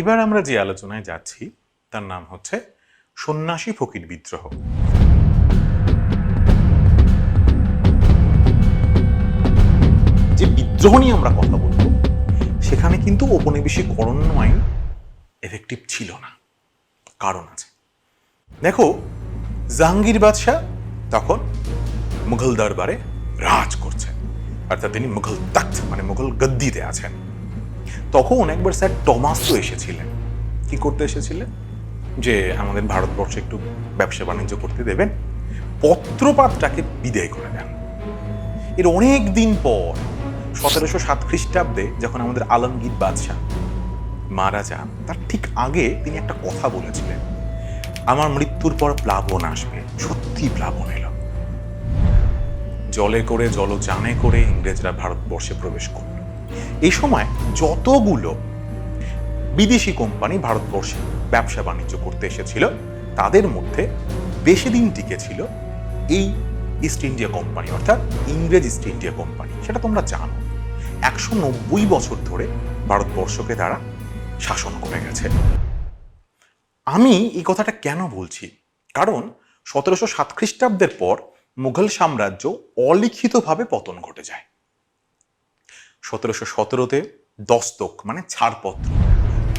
এবার আমরা যে আলোচনায় যাচ্ছি, তার নাম হচ্ছে সন্ন্যাসী ফকির বিদ্রোহ। যে বিদ্রোহ নিয়ে আমরা কথা বলব, সেখানে কিন্তু ঔপনিবেশিক অরণ্য আইন এফেক্টিভ ছিল না। কারণ আছে দেখো, জাহাঙ্গীর বাদশাহ তখন মুঘল দরবারে রাজ করছেন অর্থাৎ তিনি মুঘল তখ্ত মানে মুঘল গদ্দিতে আছেন। তখন একবার স্যার টমাসও এসেছিলেন। কি করতে এসেছিলেন? যে আমাদের ভারতবর্ষে একটু ব্যবসা বাণিজ্য করতে দেবেন, পত্রপাতটাকে বিদায় করে দেন। এর অনেক দিন পর, সতেরোশো সাত খ্রিস্টাব্দে যখন আমাদের আলমগীর বাদশাহ মারা যান তার ঠিক আগে তিনি একটা কথা বলেছিলেন। আমার মৃত্যুর পর প্লাবন আসবে। সত্যি প্লাবন এলো। জলে করে জল জলযানে করে ইংরেজরা ভারতবর্ষে প্রবেশ করল। এই সময় যতগুলো বিদেশি কোম্পানি ভারতবর্ষে ব্যবসা বাণিজ্য করতে এসেছিল, তাদের মধ্যে বেশি দিন টিকে ছিল এই ইস্ট ইন্ডিয়া কোম্পানি অর্থাৎ ইংরেজ ইস্ট ইন্ডিয়া কোম্পানি সেটা তোমরা জানো, একশো নব্বই বছর ধরে ভারতবর্ষকে তারা শাসন করে গেছে। আমি এই কথাটা কেন বলছি? কারণ সতেরোশো সাত খ্রিস্টাব্দের পর মুঘল সাম্রাজ্য অলিখিতভাবে পতন ঘটে যায়। সতেরোশো সতেরোতে দস্তক মানে ছাড়পত্র,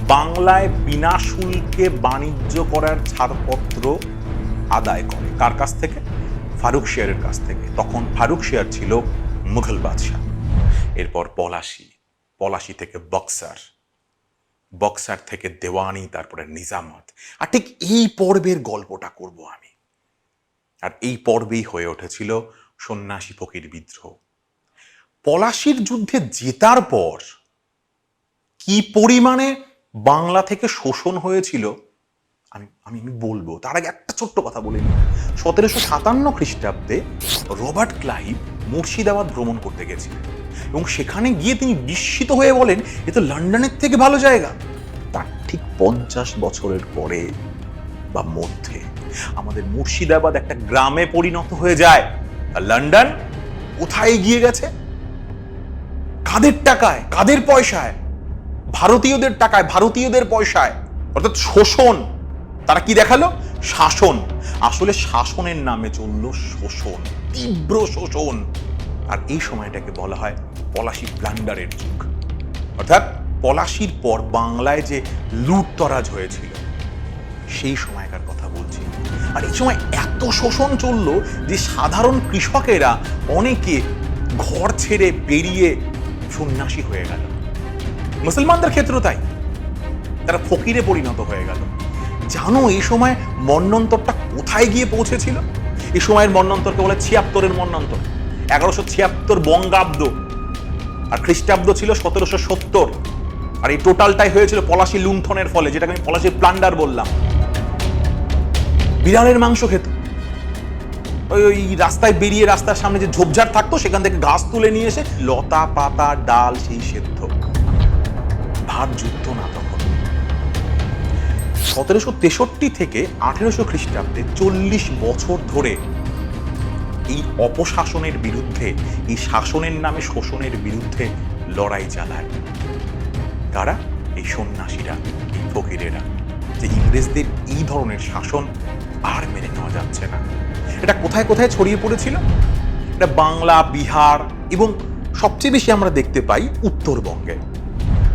বাংলায় বিনা শুল্কে বাণিজ্য করার ছাড়পত্র আদায় করে। কার কাছ থেকে? ফারুক শেয়ারের কাছ থেকে। তখন ফারুক শেয়ার ছিল মুঘল বাদশাহ। এরপর পলাশি। পলাশি থেকে বক্সার। বক্সার থেকে দেওয়ানি, তারপরে নিজামত। আর ঠিক এই পর্বের গল্পটা করব আমি। আর এই পর্বেই হয়ে উঠেছিল সন্ন্যাসী ফকির বিদ্রোহ। পলাশির যুদ্ধে জেতার পর কি পরিমাণে বাংলা থেকে শোষণ হয়েছিল, আমি আমি আমি বলব, তার আগে একটা ছোট্ট কথা বলে নিই। সতেরোশো সাতান্ন খ্রিস্টাব্দে রবার্ট ক্লাইভ মুর্শিদাবাদ ভ্রমণ করতে গেছিলেন। এবং সেখানে গিয়ে তিনি বিস্মিত হয়ে বলেন, এ তো লন্ডনের থেকে ভালো জায়গা। তার ঠিক পঞ্চাশ বছরের পরে বা মধ্যে আমাদের মুর্শিদাবাদ একটা গ্রামে পরিণত হয়ে যায়। আর লন্ডন কোথায় গিয়ে গেছে? কাদের টাকায়? কাদের পয়সায়? ভারতীয়দের টাকায়, ভারতীয়দের পয়সায়। অর্থাৎ শোষণ। তারা কি দেখাল? শাসন। আসলে শাসনের নামে চলল শোষণ, তীব্র শোষণ। আর এই সময়টাকে বলা হয় পলাশি প্লান্ডারের যুগ। অর্থাৎ পলাশির পর বাংলায় যে লুটতরাজ হয়েছিল, সেই সময়কার কথা বলছি। আর এই সময় এত শোষণ চলল যে সাধারণ কৃষকেরা অনেকে ঘর ছেড়ে বেরিয়ে সন্ন্যাসী হয়ে গেল। মুসলমানদের ক্ষেত্রেও তাই। তারা ফকিরে পরিণত হয়ে গেল। জানো এই সময় মন্নন্তরটা কোথায় গিয়ে পৌঁছেছিল? এই সময়ের মন্নন্তরকে বলে ছিয়াত্তরের মন্নন্তর। এগারোশো ছিয়াত্তর বঙ্গাব্দ। আর খ্রিস্টাব্দ ছিল সতেরোশো সত্তর। আর এই টোটালটাই হয়েছিল পলাশি লুণ্ঠনের ফলে, যেটাকে আমি পলাশির প্লান্ডার বললাম। বিড়ালের মাংস খেত। ওই ওই রাস্তায় বেরিয়ে রাস্তার সামনে যে ঝোপঝাড় থাকতো, সেখান থেকে ঘাস তুলে নিয়ে এসে লতা, পাতা, ডাল সেই সেদ্ধ। ভাত যুদ্ধ না তখন। সতেরোশো তেষট্টি থেকে আঠেরোশো খ্রিস্টাব্দে চল্লিশ বছর ধরে এই অপশাসনের বিরুদ্ধে, এই শাসনের নামে শোষণের বিরুদ্ধে লড়াই চালায় তারা এই সন্ন্যাসীরা, এই ফকিরেরা, যে ইংরেজদের এই ধরনের শাসন আর মেনে নেওয়া যাচ্ছে না। এটা কোথায় কোথায় ছড়িয়ে পড়েছিল? এটা বাংলা, বিহার এবং সবচেয়ে বেশি আমরা দেখতে পাই উত্তরবঙ্গে।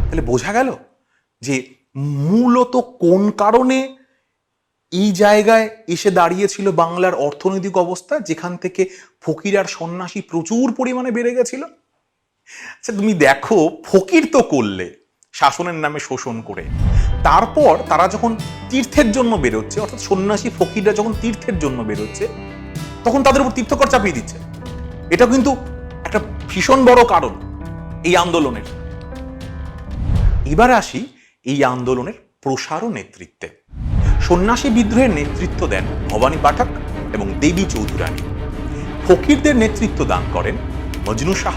তাহলে বোঝা গেল যে মূলত কোন কারণে এই জায়গায় এসে দাঁড়িয়েছিল বাংলার অর্থনৈতিক অবস্থা, যেখান থেকে ফকির আর সন্ন্যাসী প্রচুর পরিমাণে বেড়ে গেছিল। আচ্ছা তুমি দেখো, ফকির তো করলে শাসনের নামে শোষণ করে। তারপর তারা যখন তীর্থের জন্য বেরোচ্ছে, অর্থাৎ সন্ন্যাসী ফকিররা যখন তীর্থের জন্য বেরোচ্ছে, তখন তাদের উপর তীর্থকর চাপিয়ে দিচ্ছে। এটা কিন্তু একটা ভীষণ বড় কারণ এই আন্দোলনের। এবার আসি এই আন্দোলনের প্রসার ও নেতৃত্বে। সন্ন্যাসী বিদ্রোহের নেতৃত্ব দেন ভবানী পাঠক এবং দেবী চৌধুরানী। ফকিরদের নেতৃত্ব দান করেন মজনু শাহ,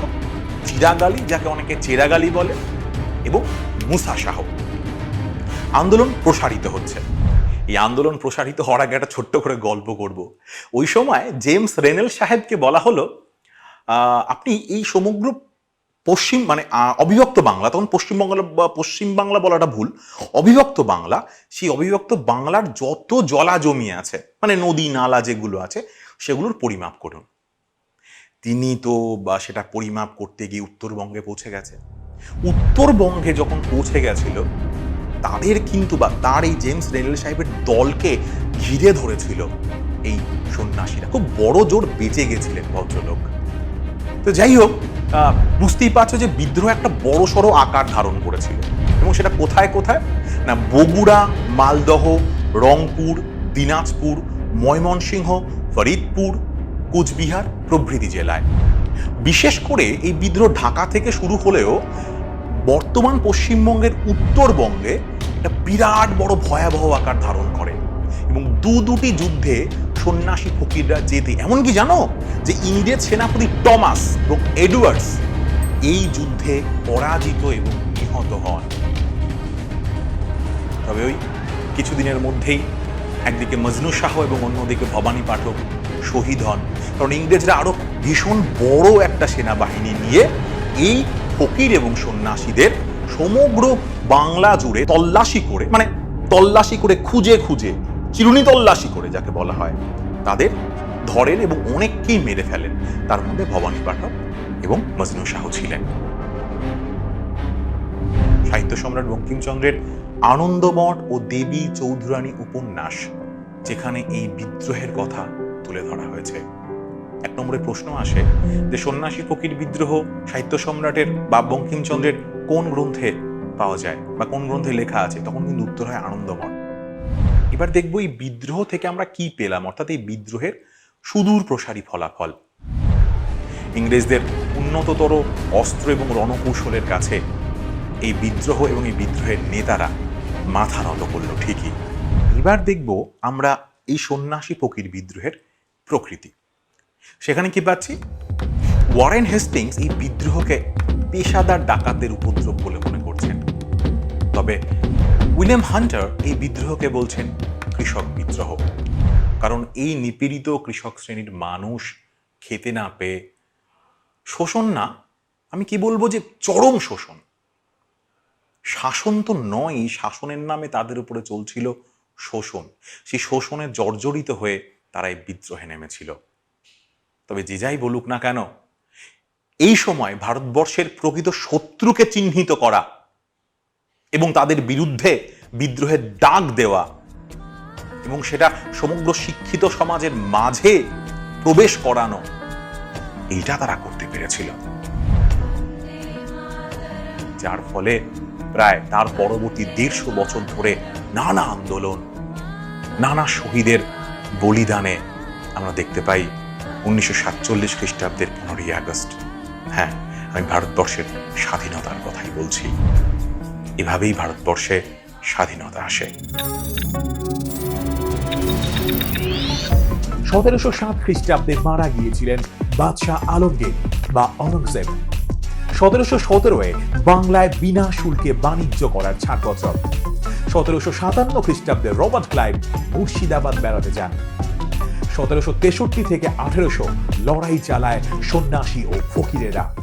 চিরাগালি, যাকে অনেকে চেরাগালি বলে, এবং মুসা শাহ। আন্দোলন প্রসারিত হচ্ছে। এই আন্দোলন প্রসারিত হওয়ার আগে একটা ছোট্ট করে গল্প করব। ওই সময় জেমস রেনেল সাহেবকে বলা হলো আপনি এই সমগ্র পশ্চিম মানে অবিভক্ত বাংলা, তখন পশ্চিমবঙ্গ বা পশ্চিম বাংলা বলাটা ভুল, অবিভক্ত বাংলা, সেই অবিভক্ত বাংলার যত জলা জমি আছে মানে নদী, নালা যেগুলো আছে, সেগুলোর পরিমাপ করুন। তিনি তো, বা সেটা পরিমাপ করতে গিয়ে উত্তরবঙ্গে পৌঁছে গেছে। উত্তরবঙ্গে যখন পৌঁছে গেছিল, তাদের কিন্তু বা তার এই জেমস রেনেল সাহেবের দলকে ঘিরে ধরেছিল এই সন্ন্যাসীরা। খুব বড় জোর বেঁচে গেছিলেন ভদ্রলোক। তো যাই হোক বুঝতেই পারছ যে বিদ্রোহ একটা বড় সড়ো আকার ধারণ করেছিল। এবং সেটা কোথায় কোথায়? না, বগুড়া, মালদহ, রংপুর, দিনাজপুর, ময়মনসিংহ, ফরিদপুর, কুচবিহার প্রভৃতি জেলায়। বিশেষ করে এই বিদ্রোহ ঢাকা থেকে শুরু হলেও বর্তমান পশ্চিমবঙ্গের উত্তরবঙ্গে একটা বিরাট বড় ভয়াবহ আকার ধারণ করে। এবং দু দুটি যুদ্ধে সন্ন্যাসী ফকিররা যেতে এমনকি জানো যে ইংরেজ সেনাপতি টমাস এবং এডওয়ার্ডস এই যুদ্ধে পরাজিত এবং নিহত হন। তবে ওই কিছুদিনের মধ্যেই একদিকে মজনু শাহ এবং অন্যদিকে ভবানী পাঠক শহীদ হন। কারণ ইংরেজরা আরও ভীষণ বড় একটা সেনাবাহিনী নিয়ে এই ফকির এবং সন্ন্যাসীদের সমগ্র বাংলা জুড়ে তল্লাশি করে মানে তল্লাশি করে খুঁজে খুঁজে চিরুনি তল্লাশি করে যাকে বলা হয়। তাদের ধরেন এবং অনেককেই মেরে ফেলেন। তার মধ্যে ভবানী পাঠক এবং মজনু শাহ ছিলেন। সাহিত্য সম্রাট বঙ্কিমচন্দ্রের আনন্দমঠ ও দেবী চৌধুরানী উপন্যাস, যেখানে এই বিদ্রোহের কথা তুলে ধরা হয়েছে। এক নম্বরে প্রশ্ন আসে যে, সন্ন্যাসী ফকির বিদ্রোহ সাহিত্য সম্রাটের বা বঙ্কিমচন্দ্রের কোন গ্রন্থে পাওয়া যায় বা কোন গ্রন্থে লেখা আছে? তখন কিন্তু উত্তর হয় আনন্দমঠ। এবার দেখব এই বিদ্রোহ থেকে আমরা কি পেলাম, অর্থাৎ এই বিদ্রোহের সুদূর প্রসারী ফলাফল। ইংরেজদের উন্নততর অস্ত্র এবং রণকৌশলের কাছে এই বিদ্রোহ এবং এই বিদ্রোহের নেতারা মাথা নত করল ঠিকই। এবার দেখব আমরা এই সন্ন্যাসী ফকির বিদ্রোহের প্রকৃতি। সেখানে কি পাচ্ছি? ওয়ারেন হেস্টিংস এই বিদ্রোহকে পেশাদার ডাকাতদের উপদ্রব বলে মনে করছেন। তবে উইলিয়াম হান্টার এই বিদ্রোহকে বলছেন কৃষক বিদ্রোহ। কারণ এই নিপীড়িত কৃষক শ্রেণির মানুষ খেতে না পেয়ে শোষণ না, আমি কি বলব যে চরম শোষণ। শাসন তো নয়, শাসনের নামে তাদের উপরে চলছিল শোষণ। সেই শোষণে জর্জরিত হয়ে তারা এই বিদ্রোহে নেমেছিল। তবে যে যাই বলুক না কেন, এই সময় ভারতবর্ষের প্রকৃত শত্রুকে চিহ্নিত করা এবং তাদের বিরুদ্ধে বিদ্রোহের ডাক দেওয়া এবং সেটা সমগ্র শিক্ষিত সমাজের মাঝে প্রবেশ করানো এইটা তারা করতে পেরেছিল। যার ফলে প্রায় তার পরবর্তী দেড়শো বছর ধরে নানা আন্দোলন, নানা শহীদের বলিদানে আমরা দেখতে পাই উনিশশো সাতচল্লিশ খ্রিস্টাব্দের পনেরোই আগস্ট। হ্যাঁ আমি ভারতবর্ষের স্বাধীনতার কথাই বলছি। এভাবেই ভারতবর্ষে স্বাধীনতা আসে। সতেরোশো সাত খ্রিস্টাব্দে মারা গিয়েছিলেন বাদশাহ আলমগীর বা অরঙ্গজেব সতেরোশো সতেরোয় বাংলায় বিনা শুল্কে বাণিজ্য করার ছাড়পত্র। সতেরোশো সাতান্ন খ্রিস্টাব্দে রবার্ট ক্লাইভ মুর্শিদাবাদ বেড়াতে যান। সতেরোশো তেষট্টি থেকে আঠেরোশো লড়াই চালায় সন্ন্যাসী ও ফকিরেরা।